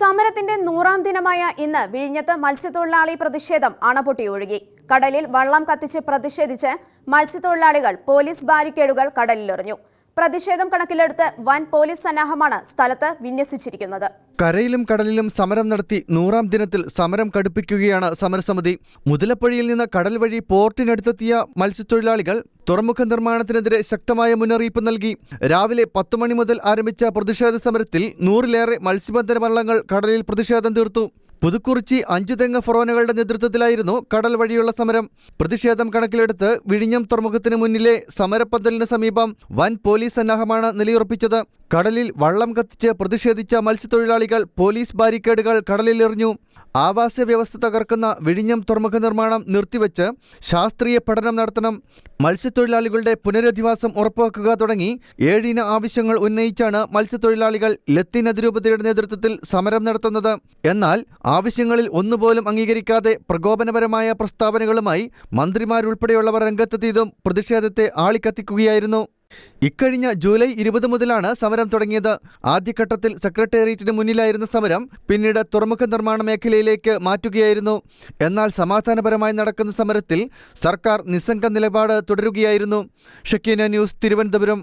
സമരത്തിന്റെ നൂറാം ദിനമായ ഇന്ന് വിഴിഞ്ഞത്ത് മത്സ്യത്തൊഴിലാളി പ്രതിഷേധം അണപൊട്ടിയൊഴുകി. കടലിൽ വള്ളം കത്തിച്ച് പ്രതിഷേധിച്ച് മത്സ്യത്തൊഴിലാളികൾ പോലീസ് ബാരിക്കേഡുകൾ കടലിലെറിഞ്ഞു. പ്രതിഷേധം കണക്കിലെടുത്ത് വൻ പോലീസ് സന്നാഹമാണ് സ്ഥലത്ത് വിന്യസിച്ചിരിക്കുന്നത്. കരയിലും കടലിലും സമരം നടത്തി നൂറാം ദിനത്തിൽ സമരം കടുപ്പിക്കുകയാണ് സമരസമിതി. മുതലപ്പുഴയിൽ നിന്ന് കടൽ വഴി പോർട്ടിനടുത്തെത്തിയ മത്സ്യത്തൊഴിലാളികൾ തുറമുഖ നിർമ്മാണത്തിനെതിരെ ശക്തമായ മുന്നറിയിപ്പ് നൽകി. രാവിലെ പത്തു മണി മുതൽ ആരംഭിച്ച പ്രതിഷേധ സമരത്തിൽ നൂറിലേറെ മത്സ്യബന്ധന വള്ളങ്ങൾ കടലിൽ പ്രതിഷേധം തീർത്തു. പുതുക്കുറിച്ചി അഞ്ചുതെങ്ങ ഫൊറോനകളുടെ നേതൃത്വത്തിലായിരുന്നു കടൽ വഴിയുള്ള സമരം. പ്രതിഷേധം കണക്കിലെടുത്ത് വിഴിഞ്ഞം തുറമുഖത്തിന് മുന്നിലെ സമരപ്പന്തലിന് സമീപം വൻ പോലീസ് സന്നാഹമാണ് നിലയുറപ്പിച്ചത്. കടലിൽ വള്ളം കത്തിച്ച് പ്രതിഷേധിച്ച മത്സ്യത്തൊഴിലാളികൾ പോലീസ് ബാരിക്കേഡുകൾ കടലിലെറിഞ്ഞു. ആവാസ വ്യവസ്ഥ തകർക്കുന്ന വിഴിഞ്ഞം തുറമുഖ നിർമ്മാണം നിർത്തിവെച്ച് ശാസ്ത്രീയ പഠനം നടത്തണം മത്സ്യത്തൊഴിലാളികളുടെ പുനരധിവാസം ഉറപ്പാക്കുക തുടങ്ങി ഏഴിന ആവശ്യങ്ങൾ ഉന്നയിച്ചാണ് മത്സ്യത്തൊഴിലാളികൾ ലത്തീൻ അതിരൂപതയുടെ നേതൃത്വത്തിൽ സമരം നടത്തുന്നത്. എന്നാൽ ആവശ്യങ്ങളിൽ ഒന്നുപോലും അംഗീകരിക്കാതെ പ്രകോപനപരമായ പ്രസ്താവനകളുമായി മന്ത്രിമാരുൾപ്പെടെയുള്ളവർ രംഗത്തെത്തിയതും പ്രതിഷേധത്തെ ആളിക്കത്തിക്കുകയായിരുന്നു. ഇക്കഴിഞ്ഞ ജൂലൈ ഇരുപത് മുതലാണ് സമരം തുടങ്ങിയത്. ആദ്യഘട്ടത്തിൽ സെക്രട്ടേറിയറ്റിന് മുന്നിലായിരുന്ന സമരം പിന്നീട് തുറമുഖ നിർമ്മാണ മേഖലയിലേക്ക് മാറ്റുകയായിരുന്നു. എന്നാൽ സമാധാനപരമായി നടക്കുന്ന സമരത്തിൽ സർക്കാർ നിസ്സംഗ നിലപാട് തുടരുകയായിരുന്നു. ഷക്കീന ന്യൂസ് തിരുവനന്തപുരം.